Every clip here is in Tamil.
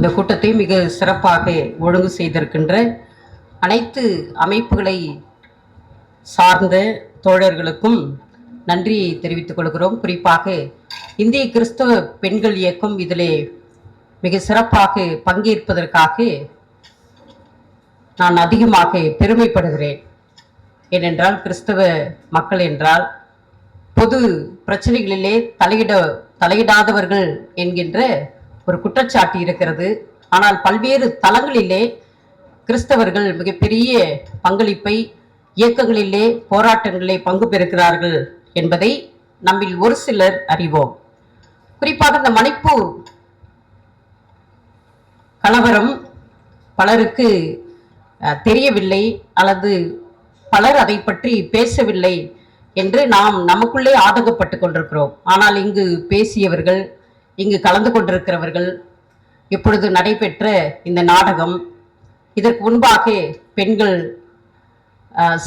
இந்த கூட்டத்தை மிக சிறப்பாக ஒழுங்கு செய்திருக்கின்ற அனைத்து அமைப்புகளை சார்ந்த தோழர்களுக்கும் நன்றி தெரிவித்துக் கொள்கிறோம். குறிப்பாக இந்திய கிறிஸ்தவ பெண்கள் இயக்கம் இதிலே மிக சிறப்பாக பங்கேற்பதற்காக நான் அதிகமாக பெருமைப்படுகிறேன். ஏனென்றால் கிறிஸ்தவ மக்கள் என்றால் பொது பிரச்சனைகளிலே தலையிட தலையிடாதவர்கள் என்கின்ற ஒரு குற்றச்சாட்டு இருக்கிறது. ஆனால் பல்வேறு தளங்களிலே கிறிஸ்தவர்கள் மிகப்பெரிய பங்களிப்பை இயக்கங்களிலே போராட்டங்களிலே பங்கு பெறுகிறார்கள் என்பதை நம்மில் ஒரு சிலர் அறிவோம். குறிப்பாக இந்த மணிப்பூர் கலவரம் பலருக்கு தெரியவில்லை அல்லது பலர் அதை பற்றி பேசவில்லை என்று நாம் நமக்குள்ளே ஆதங்கப்பட்டு கொண்டிருக்கிறோம். ஆனால் இங்கு பேசியவர்கள் இங்கு கலந்து கொண்டிருக்கிறவர்கள் இப்பொழுது நடைபெற்ற இந்த நாடகம் இதற்கு முன்பாக பெண்கள்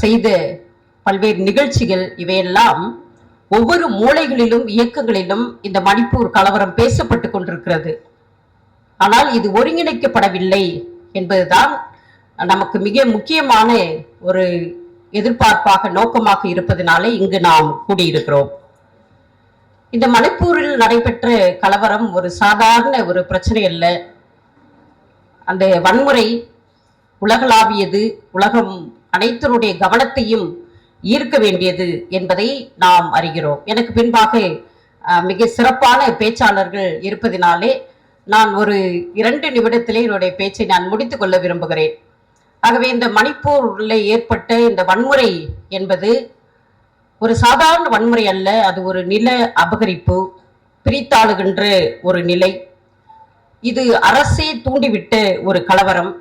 செய்த பல்வேறு நிகழ்ச்சிகள் இவையெல்லாம் ஒவ்வொரு மூளைகளிலும் இயக்கங்களிலும் இந்த மணிப்பூர் கலவரம் பேசப்பட்டு கொண்டிருக்கிறது. ஆனால் இது ஒருங்கிணைக்கப்படவில்லை என்பதுதான் நமக்கு மிக முக்கியமான ஒரு எதிர்பார்ப்பாக நோக்கமாக இருப்பதனாலே இங்கு நாம் கூடியிருக்கிறோம். இந்த மணிப்பூரில் நடைபெற்ற கலவரம் ஒரு சாதாரண ஒரு பிரச்சனை அல்ல. அந்த வன்முறை உலகளாவியது. உலகம் அனைத்தருடைய கவனத்தையும் ஈர்க்க வேண்டியது என்பதை நாம் அறிகிறோம். எனக்கு பின்பாக மிக சிறப்பான பேச்சாளர்கள் இருப்பதினாலே நான் ஒரு இரண்டு நிமிடத்திலே என்னுடைய பேச்சை நான் முடித்து கொள்ள விரும்புகிறேன். ஆகவே இந்த மணிப்பூரில் ஏற்பட்ட இந்த வன்முறை என்பது ஒரு சாதாரண வன்முறை அல்ல அது ஒரு நில அபகரிப்பு பிரித்தாளுகின்ற ஒரு நிலை. இது அரசே தூண்டிவிட்ட ஒரு கலவரம்.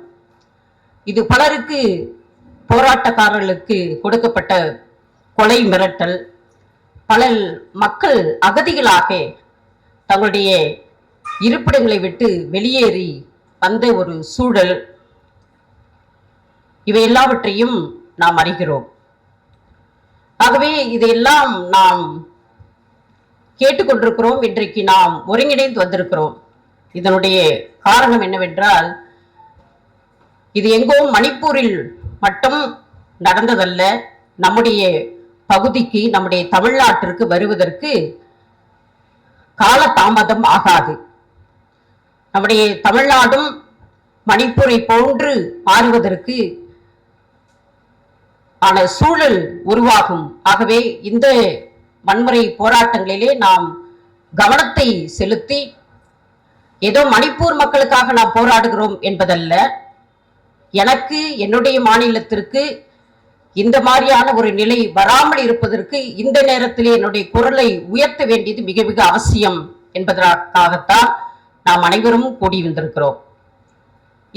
இது பலருக்கு போராட்டக்காரர்களுக்கு கொடுக்கப்பட்ட கொலை மிரட்டல். பல மக்கள் அகதிகளாக தங்களுடைய இருப்பிடங்களை விட்டு வெளியேறி வந்த ஒரு சூழல். இவை எல்லாவற்றையும் நாம் அறிகிறோம். ஆகவே இதையெல்லாம் நாம் கேட்டுக்கொண்டிருக்கிறோம். இன்றைக்கு நாம் ஒருங்கிணைந்து வந்திருக்கிறோம். இதனுடைய காரணம் என்னவென்றால் இது எங்கோ மணிப்பூரில் மட்டும் நடந்ததல்ல. நம்முடைய பகுதிக்கு நம்முடைய தமிழ்நாட்டிற்கு வருவதற்கு கால தாமதம் ஆகாது. நம்முடைய தமிழ்நாடும் மணிப்பூரை போன்று மாறுவதற்கு ஆன சூழல் உருவாகும். ஆகவே இந்த வன்முறை போராட்டங்களிலே நாம் கவனத்தை செலுத்தி ஏதோ மணிப்பூர் மக்களுக்காக நாம் போராடுகிறோம் என்பதல்ல. எனக்கு என்னுடைய மாநிலத்திற்கு இந்த மாதிரியான ஒரு நிலை வராமல் இருப்பதற்கு இந்த நேரத்திலே என்னுடைய குரலை உயர்த்த வேண்டியது மிக மிக அவசியம் என்பதற்காகத்தான் நாம் அனைவரும் கூடி வந்திருக்கிறோம்.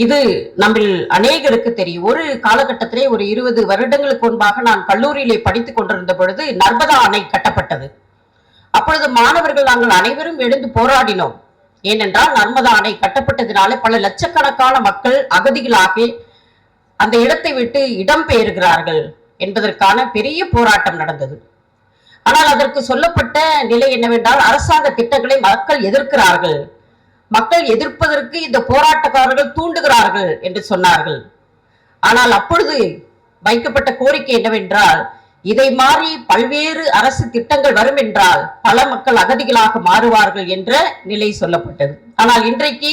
இது நம்மில் அநேகருக்கு தெரியும். ஒரு காலகட்டத்திலே ஒரு இருபது வருடங்களுக்கு முன்பாக நான் கல்லூரியிலே படித்துக் கொண்டிருந்த பொழுது நர்மதா அணை கட்டப்பட்டது. அப்பொழுது மாணவர்கள் நாங்கள் அனைவரும் எழுந்து போராடினோம். ஏனென்றால் நர்மதா அணை கட்டப்பட்டதினாலே பல லட்சக்கணக்கான மக்கள் அகதிகளாகி அந்த இடத்தை விட்டு இடம்பெயர்கிறார்கள் என்பதற்கான பெரிய போராட்டம் நடந்தது. ஆனால் அதற்கு சொல்லப்பட்ட நிலை என்னவென்றால் அரசாங்க திட்டங்களை மக்கள் எதிர்க்கிறார்கள். மக்கள் எதிர்ப்பதற்கு இந்த போராட்டக்காரர்கள் தூண்டுகிறார்கள் என்று சொன்னார்கள். ஆனால் அப்பொழுது வைக்கப்பட்ட கோரிக்கை என்னவென்றால் இதை மாறி பல்வேறு அரசு திட்டங்கள் வரும் என்றால் பல மக்கள் அகதிகளாக மாறுவார்கள் என்ற நிலை சொல்லப்பட்டது. ஆனால் இன்றைக்கு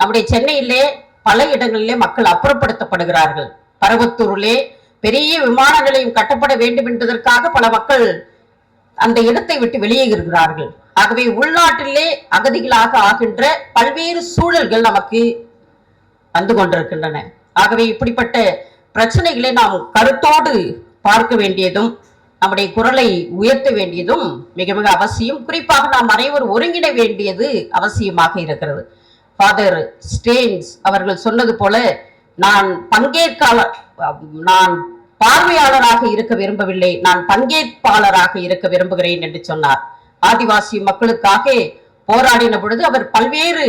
நம்முடைய சென்னையிலே பல இடங்களிலே மக்கள் அப்புறப்படுத்தப்படுகிறார்கள். பரவத்தூரிலே பெரிய விமான நிலையம் கட்டப்பட வேண்டும் என்பதற்காக பல மக்கள் அந்த இடத்தை விட்டு வெளியேறுகிறார்கள். ஆகவே உள்நாட்டிலே அகதிகளாக ஆகின்ற பல்வேறு சூழல்கள் நமக்கு வந்து கொண்டிருக்கின்றன. ஆகவே இப்படிப்பட்ட பிரச்சனைகளை நாம் கருத்தோடு பார்க்க வேண்டியதும் நம்முடைய குரலை உயர்த்த வேண்டியதும் மிக மிக அவசியம். குறிப்பாக நாம் அனைவரும் ஒருங்கிணை வேண்டியது அவசியமாக இருக்கிறது. ஃபாதர் ஸ்டேன்ஸ் அவர்கள் சொன்னது போல நான் பங்கேற்காளர் நான் பார்வையாளராக இருக்க விரும்பவில்லை நான் பங்கேற்பாளராக இருக்க விரும்புகிறேன் என்று சொன்னார். ஆதிவாசி மக்களுக்காக போராடின பொழுது அவர் பல்வேறு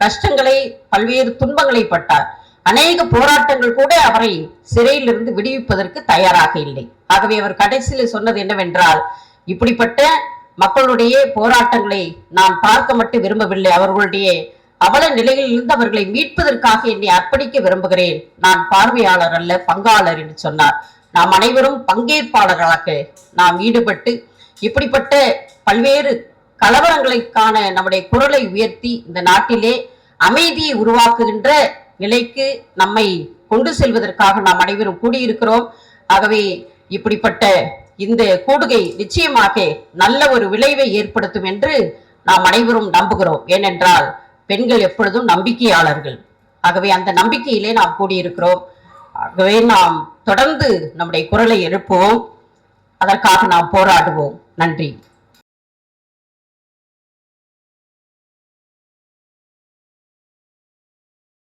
கஷ்டங்களை பல்வேறு துன்பங்களை பட்டார். அநேக போராட்டங்கள் கூட அவரை சிறையிலிருந்து விடுவிப்பதற்கு தயாராக இல்லை. ஆகவே அவர் கடைசியில் சொன்னது என்னவென்றால் இப்படிப்பட்ட மக்களுடைய போராட்டங்களை நான் பார்க்க மட்டும் விரும்பவில்லை. அவர்களுடைய அவல நிலையிலிருந்து அவர்களை மீட்பதற்காக என்னை அர்ப்பணிக்க விரும்புகிறேன். நான் பார்வையாளர் அல்ல பங்காளர் என்று சொன்னார். நாம் அனைவரும் பங்கேற்பாளர்களாக நாம் ஈடுபட்டு இப்படிப்பட்ட பல்வேறு கலவரங்களுக்கான நம்முடைய குரலை உயர்த்தி இந்த நாட்டிலே அமைதியை உருவாக்குகின்ற நிலைக்கு நம்மை கொண்டு செல்வதற்காக நாம் அனைவரும் கூடியிருக்கிறோம். ஆகவே இப்படிப்பட்ட இந்த கூடுகை நிச்சயமாக நல்ல ஒரு விளைவை ஏற்படுத்தும் என்று நாம் அனைவரும் நம்புகிறோம். ஏனென்றால் பெண்கள் எப்பொழுதும் நம்பிக்கையாளர்கள். ஆகவே அந்த நம்பிக்கையிலே நாம் கூடியிருக்கிறோம். ஆகவே நாம் தொடர்ந்து நம்முடைய குரலை எழுப்புவோம். அதற்காக நாம் போராடுவோம். நன்றி.